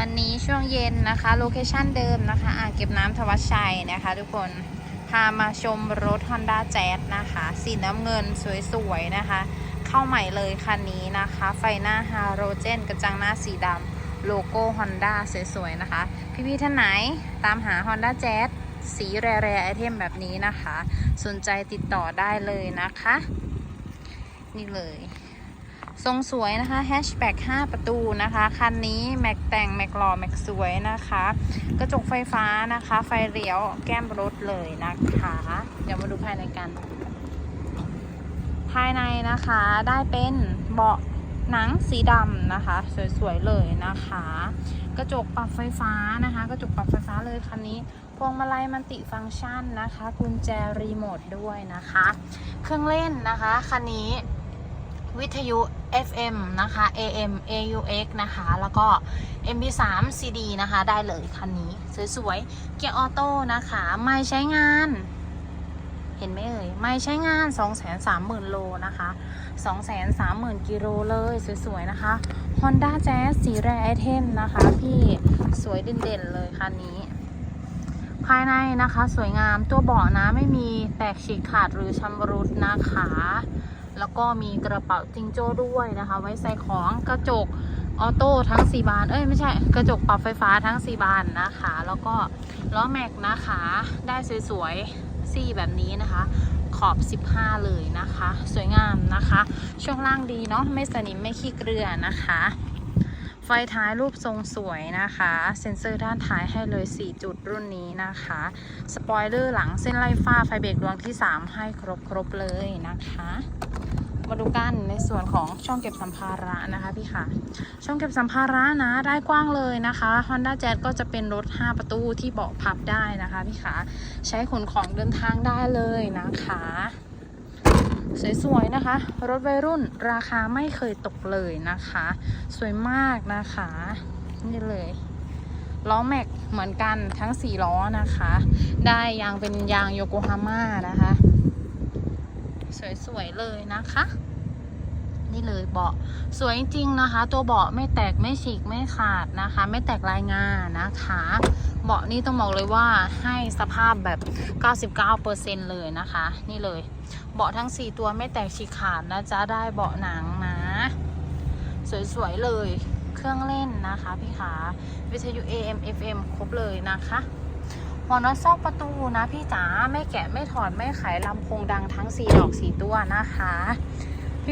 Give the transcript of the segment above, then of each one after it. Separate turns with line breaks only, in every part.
วันนี้ช่วงเย็นนะคะโลเคชั่นเดิมนะคะอ่างเก็บน้ำทวัชชัยนะคะ ทุกคนพามาชมรถ Honda Jazz นะคะ สีน้ำเงินสวยๆนะคะ เข้าใหม่เลยคันนี้นะคะ ไฟหน้าฮาโรเจน กระจังหน้าสีดำโลโก้ Honda สวยๆนะคะ พี่ๆท่านไหนตามหา Honda Jazz สีแร่ๆไอเทมแบบนี้นะคะ สนใจติดต่อได้เลยนะคะ นี่เลย ทรงสวยนะคะแฮชแบ็ก5ประตูนะคะ คันนี้แม็กแต่งแม็กหล่อแม็กสวยนะคะ กระจกไฟฟ้านะคะ ไฟเลี้ยวแก้มรถเลยนะคะ เดี๋ยวมาดูภายในกัน ภายในนะคะได้เป็นเบาะหนังสีดำนะคะ สวยๆเลยนะคะ กระจกปรับไฟฟ้านะคะ กระจกปรับไฟฟ้าเลยคันนี้พวงมาลัยมันติฟังก์ชันนะคะ กุญแจรีโมทด้วยนะคะ เครื่องเล่นนะคะคันนี้วิทยุ FM นะคะ AM AUX นะคะ แล้วก็ MP3 CD นะคะ ได้เลยคันนี้ สวยๆ เกียร์ออโต้นะคะ ไม่ใช้งาน เห็นไหมเอ่ย ไม่ใช้งาน 230,000 โลนะคะ 230,000 กิโลเลย สวยๆ นะคะ Honda Jazz สีแรไอเทมนะคะ พี่สวยเด่นๆ เลยคันนี้ ภายในนะคะ สวยงามตัวเบาะนะ ไม่มีแตกฉีกขาดหรือชำรุดนะคะ แล้วก็มีกระเป๋าจิงโจ้ด้วยนะคะ ไว้ใส่ของกระจกออโต้ทั้ง 4 บาน เอ้ยไม่ใช่กระจกปรับไฟฟ้าทั้ง 4 บานนะคะ แล้วก็ล้อแม็กนะคะ ได้สวยๆซี่แบบนี้นะคะ ขอบ 15 เลยนะคะ สวยงามนะคะ ช่วงล่างดีเนาะไม่สนิมไม่ขี้เกลือนะคะ ไฟท้ายรูปทรงสวยนะคะ เซ็นเซอร์ด้านท้ายให้เลย 4 จุดรุ่นนี้นะคะ สปอยเลอร์หลังเส้นไล่ฟ้าไฟเบรกดวงที่ 3 ให้ครบครบเลยนะคะ มาดูกันในส่วนของช่องเก็บสัมภาระนะคะพี่ค่ะ ช่องเก็บสัมภาระนะได้กว้างเลยนะคะ Honda Jazz ก็จะเป็นรถ 5 ประตูที่เบาะพับได้นะคะพี่ค่ะ ใช้ขนของเดินทางได้เลยนะคะ สวยๆนะคะ รถวัยรุ่นราคาไม่เคยตกเลยนะคะ สวยมากนะคะ นี่เลยล้อแม็กเหมือนกันทั้ง 4 ล้อนะคะ ได้ยางเป็นยางโยโกฮาม่านะคะ สวยๆเลยนะคะ นี่เลยเบาะสวยจริงๆนะคะ ตัวเบาะไม่แตกไม่ฉีกไม่ขาดนะคะ ไม่แตกลายงานะคะ เบาะนี่ต้องบอกเลยว่าให้สภาพแบบ 99%เลยนะคะ นี่เลย เบาะทั้ง 4 ตัวไม่แตกฉีกขาดนะจ๊ะได้เบาะหนังนะ สวยๆเลยเครื่องเล่นนะคะพี่ขาวิทยุ AM FM ครบเลยนะคะ หอนอซอกประตูนะพี่จ๋าไม่แกะไม่ถอดไม่ไขลำโพงดังทั้ง 4 ดอก 4 ตัวนะคะ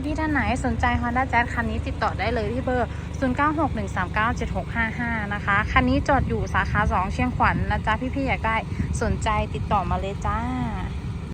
พี่ๆท่านไหนสนใจ Honda Jazz คันนี้ติดต่อได้เลยที่เบอร์ 0961397655 นะคะ คันนี้จอดอยู่สาขา 2 เชียงขวัญนนะจ๊ะพี่ๆอยากได้สนใจติดต่อมาเลยจ้า